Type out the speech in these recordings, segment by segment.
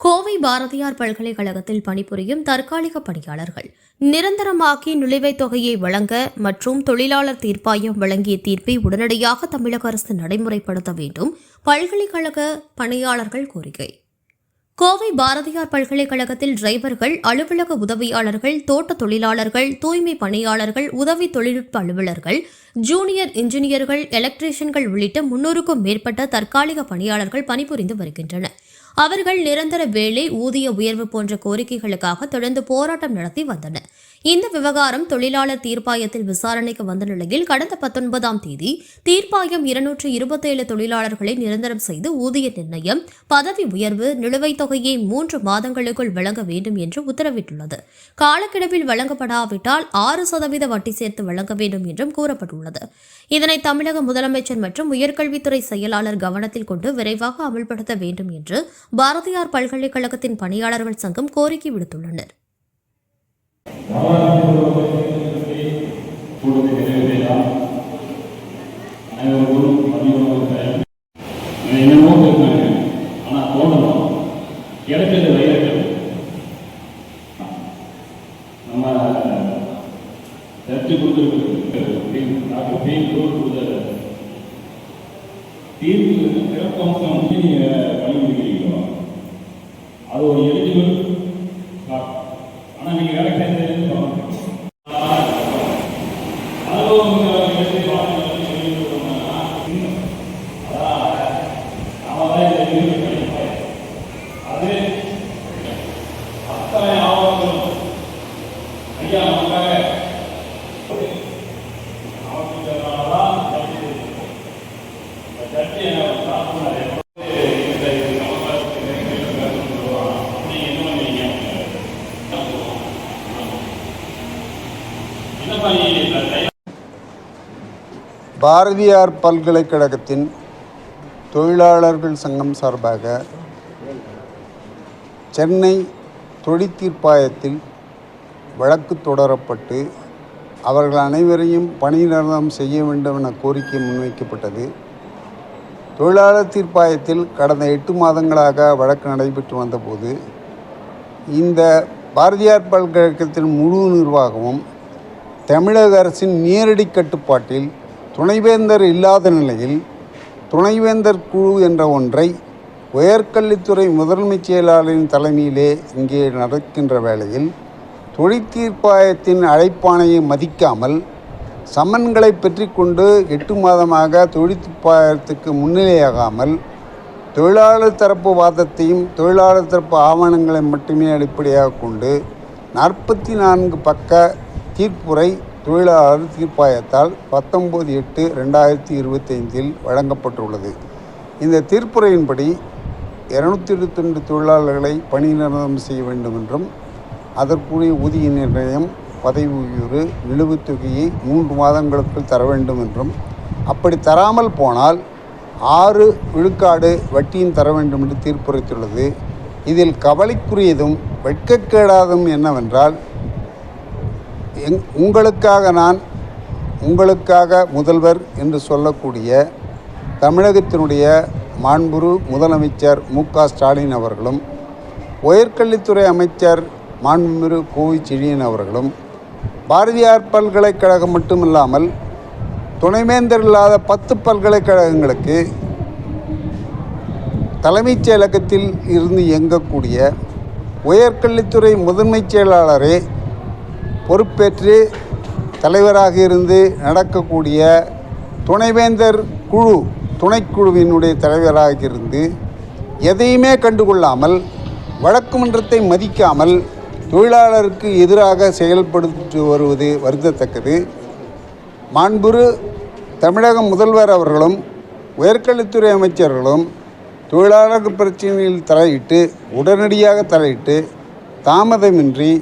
கோவை பாரதியார் பல்கலைக்கழகத்தில் பணிபுரியும் தற்காலிக பணியாளர்கள் நிரந்தரமாக்கி நுழைவைத் தொகையை வழங்க மற்றும் தொழிலாளர் தீர்ப்பாயம் வழங்கிய தீர்ப்பை உடனடியாக தமிழக அரசு நடைமுறைப்படுத்த வேண்டும் பல்கலைக்கழக பணியாளர்கள் கோரிக்கை. கோவை பாரதியார் பல்கலைக்கழகத்தில் டிரைவர்கள் அலுவலக உதவியாளர்கள் தோட்ட தொழிலாளர்கள் தூய்மை பணியாளர்கள் உதவி தொழில்நுட்ப அலுவலர்கள் ஜூனியர் இன்ஜினியர்கள் எலக்ட்ரீஷியன்கள் உள்ளிட்ட முன்னூறுக்கும் மேற்பட்ட தற்காலிக பணியாளர்கள் பணிபுரிந்து வருகின்றனர். அவர்கள் நிரந்தர வேலை ஊதிய உயர்வு போன்ற கோரிக்கைகளுக்காக தொடர்ந்து போராட்டம் நடத்தி வந்தனர். இந்த விவகாரம் தொழிலாளர் தீர்ப்பாயத்தில் விசாரணைக்கு வந்த நிலையில் கடந்த பத்தொன்பதாம் தேதி தீர்ப்பாயம் இருநூற்று இருபத்தேழு தொழிலாளர்களை நிரந்தரம் செய்து ஊதிய நிர்ணயம் பதவி உயர்வு நிலுவைத் தொகையை மூன்று மாதங்களுக்குள் வழங்க வேண்டும் என்று உத்தரவிட்டுள்ளது. காலக்கெடுவில் வழங்கப்படாவிட்டால் ஆறு சதவீத வட்டி சேர்த்து வழங்க வேண்டும் என்றும் கூறப்பட்டுள்ளது. இதனை தமிழக முதலமைச்சர் மற்றும் உயர்கல்வித்துறை செயலாளர் கவனத்தில் கொண்டு விரைவாக அமல்படுத்த வேண்டும் என்று பாரதியார் பல்கலைக்கழகத்தின் பணியாளர்கள் சங்கம் கோரிக்கை விடுத்துள்ளனர். கிடைச்சது வைரக்கள் நம்ம சர்ச்சு கொடுத்துருக்கு டாக்டர் பி கொடுத்த தீர்ப்பு சிறப்பம்சம் வந்து நீங்கள் பணிபுரிக்கிறீங்களோ அது ஒரு எலிஜிபிள் ஆனால் நீங்கள் வேலை சேர்ந்ததுன்னு சொல்லுங்க பாரதியார் பல்கலைக்கழகத்தின் தொழிலாளர்கள் சங்கம் சார்பாக சென்னை தொழிற்தீர்ப்பாயத்தில் வழக்கு தொடரப்பட்டு அவர்கள் அனைவரையும் பணி நிரந்தரம் செய்ய வேண்டும் என கோரிக்கை முன்வைக்கப்பட்டது. தொழிலாளர் தீர்ப்பாயத்தில் கடந்த எட்டு மாதங்களாக வழக்கு நடைபெற்று வந்தபோது இந்த பாரதியார் பல்கலைக்கழகத்தின் முழு நிர்வாகமும் தமிழக அரசின் நேரடி கட்டுப்பாட்டில் துணைவேந்தர் இல்லாத நிலையில் துணைவேந்தர் குழு என்ற ஒன்றை உயர்கல்வித்துறை முதன்மைச் செயலாளரின் தலைமையிலே இங்கே நடக்கின்ற வேளையில் தொழிற்தீர்ப்பாயத்தின் அழைப்பானையை மதிக்காமல் சம்மன்களை பெற்றிக்கொண்டு எட்டு மாதமாக தொழிற்தீர்ப்பாயத்துக்கு முன்னிலையாகாமல் தொழிலாளர் தரப்பு வாதத்தையும் தொழிலாளர் தரப்பு ஆவணங்களை மட்டுமே அடிப்படையாக கொண்டு நாற்பத்தி நான்கு பக்க தீர்ப்புரை தொழிலாளர் தீர்ப்பாயத்தால் பத்தொம்போது எட்டு ரெண்டாயிரத்தி இருபத்தைந்தில் வழங்கப்பட்டுள்ளது. இந்த தீர்ப்புரையின்படி இரநூத்தி இருபத்தொன்று தொழிலாளர்களை பணி நிரந்தரம் செய்ய வேண்டும் என்றும் அதற்குரிய ஊதிய நிர்ணயம் பதவி உயர்வு நிலுவைத் தொகையை மூன்று மாதங்களுக்குள் தர வேண்டும் என்றும் அப்படி தராமல் போனால் ஆறு விழுக்காடு வட்டியும் தர வேண்டும் என்று தீர்ப்புரைத்துள்ளது. இதில் கவலைக்குரியதும் வெட்கக்கேடாதும் என்னவென்றால் எங் உங்களுக்காக நான் உங்களுக்காக முதல்வர் என்று சொல்லக்கூடிய தமிழகத்தினுடைய மாண்புரு முதலமைச்சர் மு க ஸ்டாலின் அவர்களும் உயர்கல்வித்துறை அமைச்சர் மாண்புமிகு கோவி செழியன் அவர்களும் பாரதியார் பல்கலைக்கழகம் மட்டுமில்லாமல் துணைவேந்தர் இல்லாத பத்து பல்கலைக்கழகங்களுக்கு தலைமைச் செயலகத்தில் இருந்து இயங்கக்கூடிய உயர்கல்வித்துறை முதன்மைச் செயலாளரே பொறுப்பேற்று தலைவராக இருந்து நடக்கக்கூடிய துணைவேந்தர் குழு துணைக்குழுவினுடைய தலைவராக இருந்து எதையுமே கண்டுகொள்ளாமல் வழக்கு மன்றத்தை மதிக்காமல் தொழிலாளருக்கு எதிராக செயல்படுத்தி வருவது வருந்தத்தக்கது. மாண்புரு தமிழக முதல்வர் அவர்களும் உயர்கல்வித்துறை அமைச்சர்களும் தொழிலாளர் பிரச்சனையில் தலையிட்டு உடனடியாக தலையிட்டு தாமதமின்றி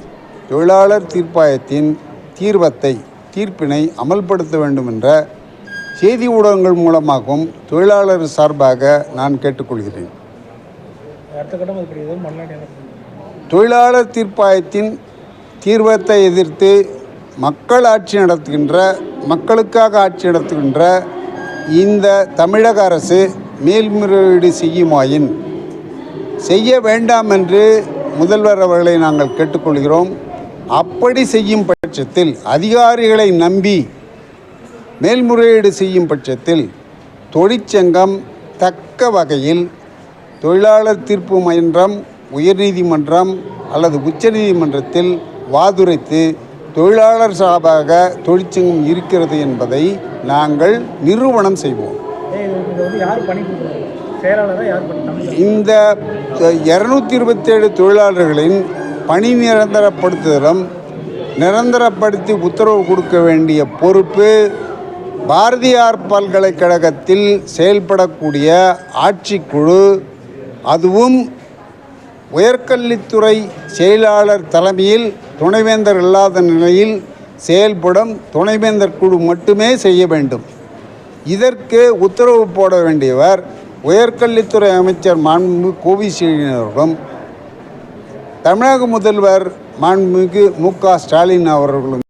தொழிலாளர் தீர்ப்பாயத்தின் தீர்வத்தை தீர்ப்பினை அமல்படுத்த வேண்டும் என்ற செய்தி ஊடகங்கள் மூலமாகவும் தொழிலாளர் சார்பாக நான் கேட்டுக்கொள்கிறேன். தொழிலாளர் தீர்ப்பாயத்தின் தீர்வத்தை எதிர்த்து மக்கள் ஆட்சி நடத்துகின்ற மக்களுக்காக ஆட்சி நடத்துகின்ற இந்த தமிழக அரசு மேல்முறையீடு செய்யுமாயின் செய்ய வேண்டாம் என்று முதல்வர் அவர்களை நாங்கள் கேட்டுக்கொள்கிறோம். அப்படி செய்யும் பட்சத்தில் அதிகாரிகளை நம்பி மேல்முறையீடு செய்யும் பட்சத்தில் தொழிற்சங்கம் தக்க வகையில் தொழிலாளர் தீர்ப்பு மன்றம் உயர்நீதிமன்றம் அல்லது உச்சநீதிமன்றத்தில் வாதுரைத்து தொழிலாளர் சார்பாக தொழிற்சங்கம் இருக்கிறது என்பதை நாங்கள் நிரூபணம் செய்வோம். இந்த இரநூத்தி இருபத்தேழு தொழிலாளர்களின் பணி நிரந்தரப்படுத்துதலும் நிரந்தரப்படுத்தி உத்தரவு கொடுக்க வேண்டிய பொறுப்பு பாரதியார் பல்கலைக்கழகத்தில் செயல்படக்கூடிய ஆட்சிக்குழு அதுவும் உயர்கல்வித்துறை செயலாளர் தலைமையில் துணைவேந்தர் இல்லாத நிலையில் செயல்படும் துணைவேந்தர் குழு மட்டுமே செய்ய வேண்டும். இதற்கு உத்தரவு போட வேண்டியவர் உயர்கல்வித்துறை அமைச்சர் மாண்பு கோவிசீலனுடன் தமிழக முதல்வர் மாண்புமிகு மு க ஸ்டாலின் அவர்களும்